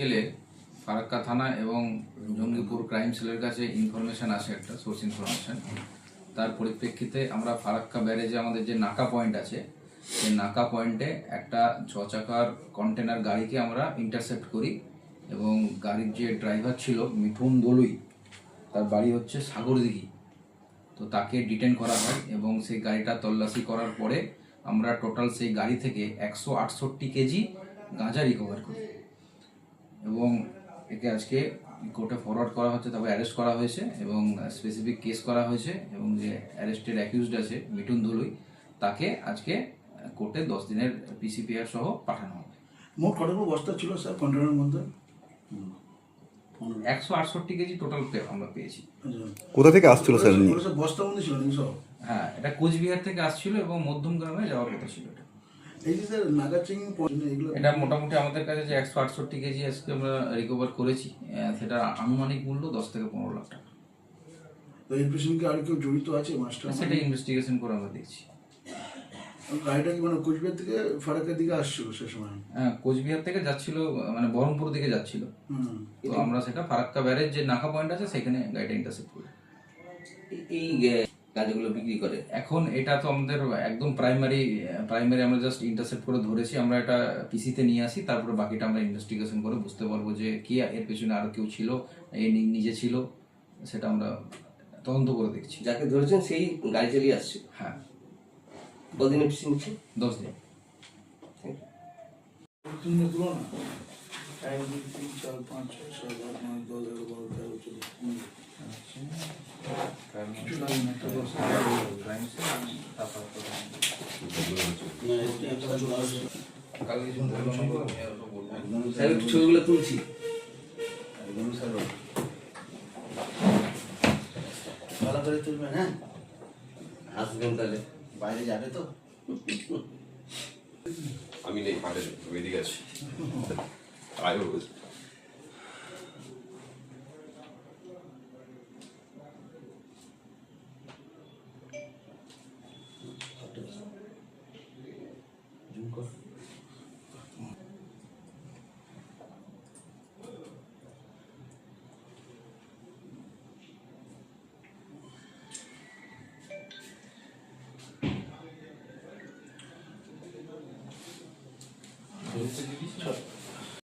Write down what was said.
বিকেলে ফারাক্কা থানা এবং জঙ্গিপুর ক্রাইম সেলের কাছে ইনফরমেশন আসে একটা, সোর্স ইনফরমেশন। তার পরিপ্রেক্ষিতে আমরা ফারাক্কা ব্যারেজে আমাদের যে নাকা পয়েন্ট আছে, সেই নাকা পয়েন্টে একটা ছ চাকার কন্টেনার গাড়িকে আমরা ইন্টারসেপ্ট করি এবং গাড়ির যে ড্রাইভার ছিল মিঠুন দলুই, তার বাড়ি হচ্ছে সাগরদিঘি। তো তাকে ডিটেন করা হয় এবং সেই গাড়িটা তল্লাশি করার পরে আমরা টোটাল সেই গাড়ি থেকে একশো আটষট্টি কেজি গাঁজা রিকভার করি। এবং একে আজকে কোর্টে ফরওয়ার্ড করা হচ্ছে তারপর অ্যারেস্ট করা হয়েছে এবং স্পেসিফিক কেস করা হয়েছে এবং যে অ্যারেস্টেড অ্যাকিউজড আছে মিঠুন দলুই তাকে আজকে কোর্টে দশ দিনের পিসিপিআর সহ পাঠানো হবে। মোট কতগুলো বস্তা ছিল স্যার কন্টেনারের মধ্যে? একশো আটষট্টি কেজি টোটাল আমরা পেয়েছি। কোথা থেকে আসছিল স্যার বস্তার মধ্যে ছিল হ্যাঁ এটা কোচবিহার থেকে আসছিল এবং মধ্যম গ্রামে যাওয়ার কথা ছিল এটা। এই যে স্যার নাগাচিং এগুলো এটা মোটামুটি আমাদের কাছে যে একশো আটষট্টি কেজি আজকে আমরা রিকভার করেছি সেটা আনুমানিক মূল্য দশ থেকে পনেরো লাখ টাকা। তো এর পিছনে কি আর কেউ জড়িত আছে মাস্টার সেটা ইনভেস্টিগেশন করে আমরা দেখছি। গাড়িটা কি মানে কোচবিহার থেকে ফারাকের দিকে আসছিল সে সময়? হ্যাঁ কোচবিহার থেকে যাচ্ছিল মানে বহরমপুর দিকে যাচ্ছিল। হুম। তো আমরা সেটা ফারাক্কা ব্যারেজ যে নাকা পয়েন্ট আছে সেখানে গাড়িটা ইন্টারসেপ্ট করি। এই গাঁজাগুলো বিক্রি করে? এখন এটা তো আমাদের একদম প্রাইমারি প্রাইমারি আমরা জাস্ট ইন্টারসেপ্ট করে ধরেছি আমরা এটা পিসিতে নিয়ে আসি তারপরে বাকিটা আমরা ইনভেস্টিগেশন করে বুঝতে পারব যে কি এর পেছনে আরও কেউ ছিল এ নিজে ছিল সেটা আমরা তদন্ত করে দেখছি। যাকে ধরেছেন সেই গাড়ি চালিয়ে আসছে? হ্যাঁ। কদিনের পিছিয়ে নিচ্ছে? দশ দিন। এক দুই তিন চার পাঁচ ছয় সাত আট নয় দশ এগারো বারো তেরো চোদ্দ পনেরো কিছু লাগে না একটা বস্তা কালকে কিছু বলল না বলো, আমি আরও বলব। সাহেব একটু ছবিগুলো তুলছি। ভালো করে তুলবেন হ্যাঁ? আসবেন তাহলে। বাইরে যাবে তো? আমি নেই বাইরে বেরিয়ে আছি আয়ো Cinco. Çok.